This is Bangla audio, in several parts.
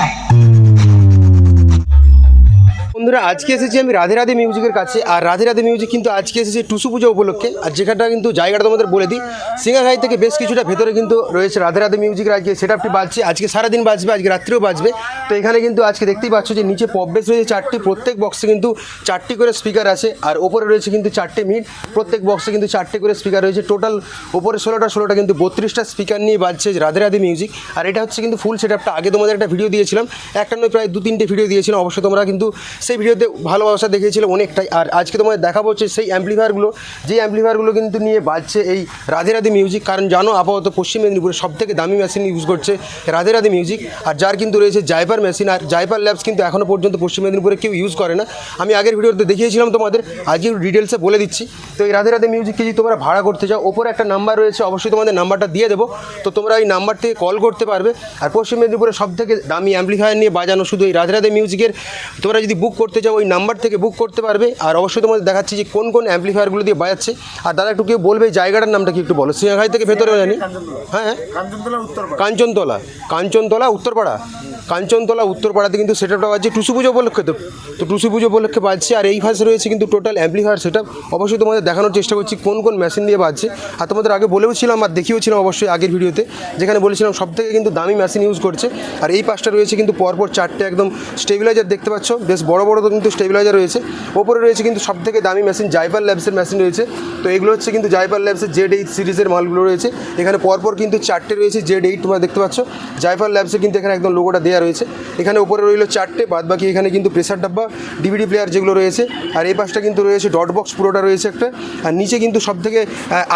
back. বন্ধুরা, আজকে এসেছি আমি রাধে রাধে মিউজিকের কাছে, আর রাধে রাধে মিউজিক কিন্তু আজকে এসেছে টুসু পুজো উপলক্ষে। আর যেখানটা কিন্তু জায়গাটা তোমাদের বলে দিই সিঙ্গাঘাই থেকে বেশ কিছুটা ভেতরে কিন্তু রয়েছে রাধে রাধে মিউজিকের আজকে সেট আপটি বাজছে, আজকে সারাদিন বাজবে, আজকে রাত্রেও বাজবে। তো এখানে কিন্তু আজকে দেখতেই পাচ্ছ যে নিচে পপ বেস রয়েছে চারটি, প্রত্যেক বক্সে কিন্তু চারটি করে স্পিকার আছে, আর ওপরে রয়েছে কিন্তু চারটে মিট, প্রত্যেক বক্সে কিন্তু চারটে করে স্পিকার রয়েছে। টোটাল ওপরে ষোলোটা ষোলোটা কিন্তু বত্রিশটা স্পিকার নিয়ে বাজছে রাধে রাধে মিউজিক। আর এটা হচ্ছে কিন্তু ফুল সেট আপটা আগে তোমাদের একটা ভিডিও দিয়েছিলাম, একটা নয়, প্রায় দু তিনটে ভিডিও দিয়েছিলাম অবশ্যই তোমরা কিন্তু সেই ভিডিওতে ভালোবাসা দেখিয়েছিল অনেকটাই। আর আজকে তোমাদের দেখাবো হচ্ছে সেই অ্যাম্পলিফায়ারগুলো যে অ্যাম্পলিফায়ারগুলো কিন্তু নিয়ে বাজছে এই রাধে রাধে মিউজিক কারণ জানো, আপাতত পশ্চিম মেদিনীপুরে সব থেকে দামি মেশিন ইউজ করছে রাধে রাধে মিউজিক আর যার কিন্তু রয়েছে জাইপার মেশিন আর জাইপার ল্যাবস কিন্তু এখনও পর্যন্ত পশ্চিম মেদিনীপুরে কেউ ইউজ করে না। আমি আগের ভিডিওতে দেখিয়েছিলাম তোমাদের, আজকে ডিটেলসে বলে দিচ্ছি। তো এই রাধে রাধে মিউজিককে যদি তোমরা ভাড়া করতে চাও, ওপরে একটা নাম্বার রয়েছে, অবশ্যই তোমাদের নাম্বারটা দিয়ে দেবো। তো তোমরা এই নাম্বার থেকে কল করতে পারবে। আর পশ্চিম মেদিনীপুরে সব থেকে দামি অ্যাম্পলিফায়ার নিয়ে বাজানো শুধু এই রাধে রাধে মিউজিকের তোমরা যদি বুক করতে চাও ওই নাম্বার থেকে বুক করতে পারবে। আর অবশ্যই তোমাদের দেখাচ্ছি যে কোন কোন অ্যাম্পলিফায়ারগুলো দিয়ে বাজাচ্ছে। আর দাদা একটু কেউ বলবে জায়গাটার নামটা কি একটু বলো। সিংহাঘাই থেকে ভেতরেও জানি। হ্যাঁ হ্যাঁ। কাঞ্চনতলা কাঞ্চনতলা। উত্তরপাড়া। কাঞ্চনতলা উত্তরপাড়াতে কিন্তু সেটআপটা বাজছে। টুসু পুজো উপলক্ষে তো তো টুসু পুজো উপলক্ষে বাজছে। আর এই ভাষে রয়েছে কিন্তু টোটাল অ্যাম্পলিফায়ার সেটআপ অবশ্যই তোমাদের দেখানোর চেষ্টা করছি কোন কোন মেশিন দিয়ে বাজছে। আর তোমাদের আগে বলেও ছিলাম আর দেখিয়েছিলাম অবশ্যই আগের ভিডিওতে যেখানে বলেছিলাম সব থেকে কিন্তু দামি মেশিন ইউজ করছে। আর এই পাশটা রয়েছে কিন্তু পরপর চারটে একদম স্টেবিলাইজার দেখতে পাচ্ছ। বেশ বড় বড় কিন্তু স্টেবিলাইজার রয়েছে। ওপরে রয়েছে কিন্তু সব থেকে দামি মেশিন জাইপার ল্যাবসের মেশিন রয়েছে। তো এগুলো হচ্ছে কিন্তু জাইপার ল্যাবসের জেড এইট সিরিজের মালগুলো রয়েছে। এখানে পরপর কিন্তু চারটে রয়েছে জেড এইট তোমরা দেখতে পাচ্ছ। জাইপার ল্যাবসে কিন্তু এখানে একদম লোগোটা দেওয়া রয়েছে। এখানে উপরে রইল চারটে বাদ বাকি এখানে কিন্তু প্রেসার ডাব্বা ডিভিডি প্লেয়ার যেগুলো রয়েছে। আর এই পাশটা কিন্তু রয়েছে ডট বক্স পুরোটা রয়েছে একটা। আর নিচে কিন্তু সব থেকে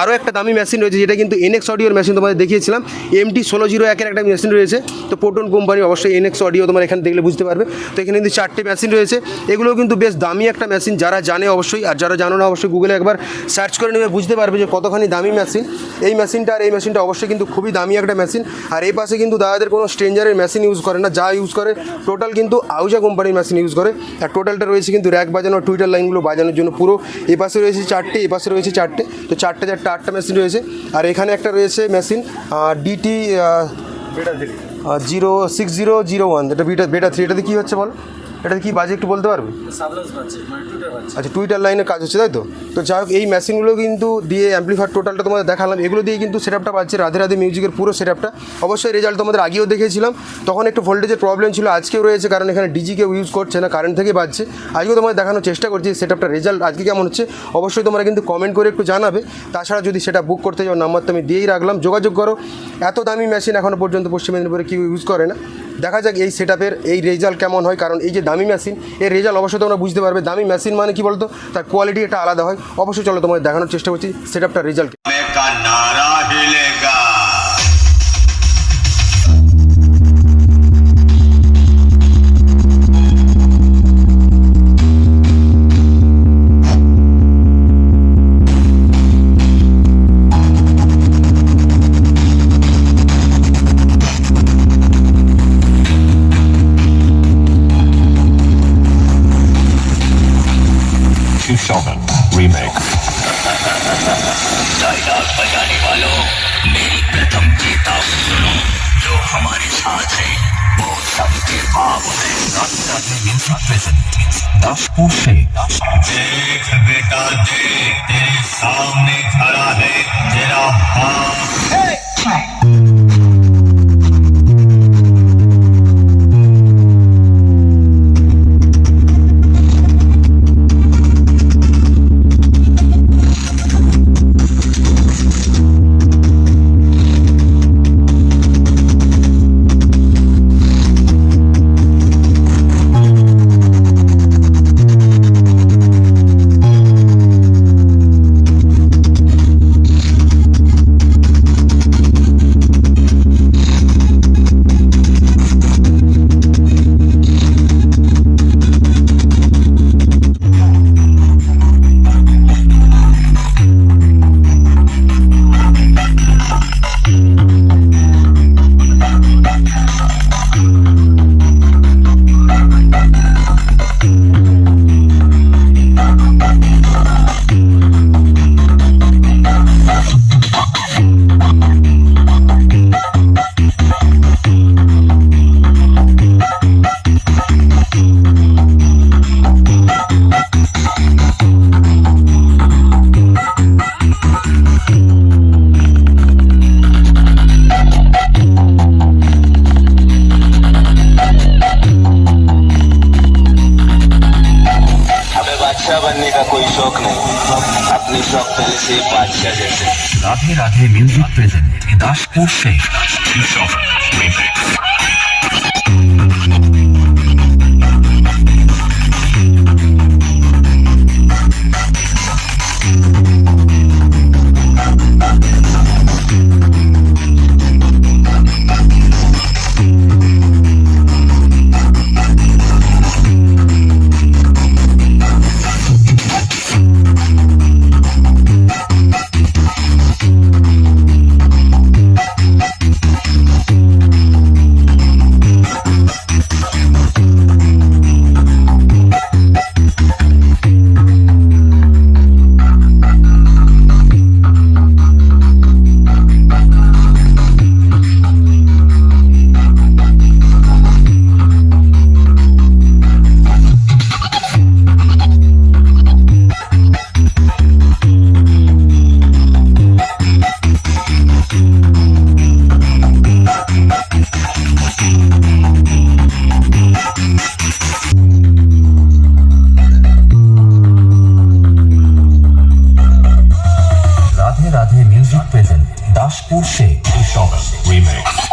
আরও একটা দামি মেশিন রয়েছে, যেটা কিন্তু এনএক্স অডিওর মেশিন তোমাদের দেখিয়েছিলাম। এমটি ষোলো জিরো একের একটা মেশিন রয়েছে। তো পোটন কোম্পানি অবশ্যই এনএক্স অডিও তোমার এখানে দেখলে বুঝতে পারবে। তো এখানে কিন্তু চারটে মেশিন রয়েছে। এগুলো কিন্তু বেশ দামি একটা মেশিন যারা জানে অবশ্যই আর যারা জানো না অবশ্যই গুগলে একবার সার্চ করে নেবে বুঝতে পারবে যে কতখানি দামি মেশিন এই মেশিনটা আর এই মেশিনটা অবশ্যই কিন্তু খুবই দামি একটা মেশিন আর এই পাশে কিন্তু দাদাদের কোনো স্ট্রেঞ্জারের মেশিন ইউজ করে না যা ইউজ করে টোটাল কিন্তু আউজা কোম্পানির মেশিন ইউজ করে। আর টোটালটা রয়েছে কিন্তু র্যাক বাজানো টুইটার লাইনগুলো বাজানোর জন্য পুরো। এই পাশে রয়েছে চারটে এই পাশে রয়েছে চারটে। তো চারটে চারটে আটটা মেশিন রয়েছে। আর এখানে একটা রয়েছে machine DT zero six zero zero one এটা বিটা বেটা থ্রি এটাতে কী হচ্ছে বলো? এটাতে কি বাজে একটু বলতে পারবে? মানে আচ্ছা টুইটার লাইনে কাজ হচ্ছে তাই তো? তো যাই হোক এই মেশিনগুলো কিন্তু দিয়ে অ্যাম্পলিফায়ার টোটালটা তোমাদের দেখালাম। এগুলো দিয়ে কিন্তু সেটআপটা পাচ্ছে রাধে রাধে মিউজিকের পুরো সেটআপটা অবশ্যই রেজাল্ট তোমাদের আগেও দেখেছিলাম। তখন একটু ভোল্টেজের প্রবলেম ছিল আজকেও রয়েছে কারণ এখানে ডিজি কেউ ইউজ করছে না কারেন্ট থেকে বাজছে। আজকেও তোমাদের দেখানোর চেষ্টা করছি সেটআপটা রেজাল্ট আজকে কেমন হচ্ছে। অবশ্যই তোমরা কিন্তু কমেন্ট করে একটু জানাবে। তাছাড়া যদি সেটা বুক করতে যাও নাম্বার তো আমি দিয়েই রাখলাম। যোগাযোগ করো। এত দামি মেশিন এখনও পর্যন্ত পশ্চিম মেদিনীপুরে কেউ ইউজ করে না। দেখা যাক এই সেটআপের এই রেজাল্ট কেমন হয় কারণ এই যে দামি মেশিন এর রেজাল্ট অবশ্যই তোমরা বুঝতে পারবে। দামি মেশিন মানে কি বলতো? তার কোয়ালিটি একটা আলাদা হয়। অবশ্যই চলো তোমাদের দেখানোর চেষ্টা করছি। সেটআপটার রেজাল্ট remake. डायलॉग बजाने वालों मेरी प्रथम चेतावनी सुनो जो हमारे साथ है वो सबके बाप है Music present. दासपुर से देख बेटा देख तेरे सामने से ही बादशाह जैसे राधे राधे म्यूजिक प्रेजेंट दासपुर से Shock Remix.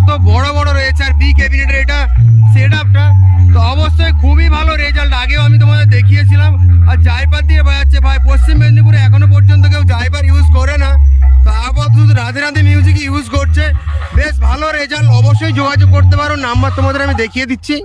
কত বড় বড় রয়েছে আর বি ক্যাবিনেটের এটা সেট আপটা তো অবশ্যই খুবই ভালো রেজাল্ট আগেও আমি তোমাদের দেখিয়েছিলাম। আর জাইপার দিয়ে বাজাচ্ছে ভাই। পশ্চিম মেদিনীপুরে এখনও পর্যন্ত কেউ জাইপার ইউজ করে না। তো আপাতত শুধু রাধে রাধে মিউজিকই ইউজ করছে। বেশ ভালো রেজাল্ট অবশ্যই যোগাযোগ করতে পারো। নাম্বার তোমাদের আমি দেখিয়ে দিচ্ছি।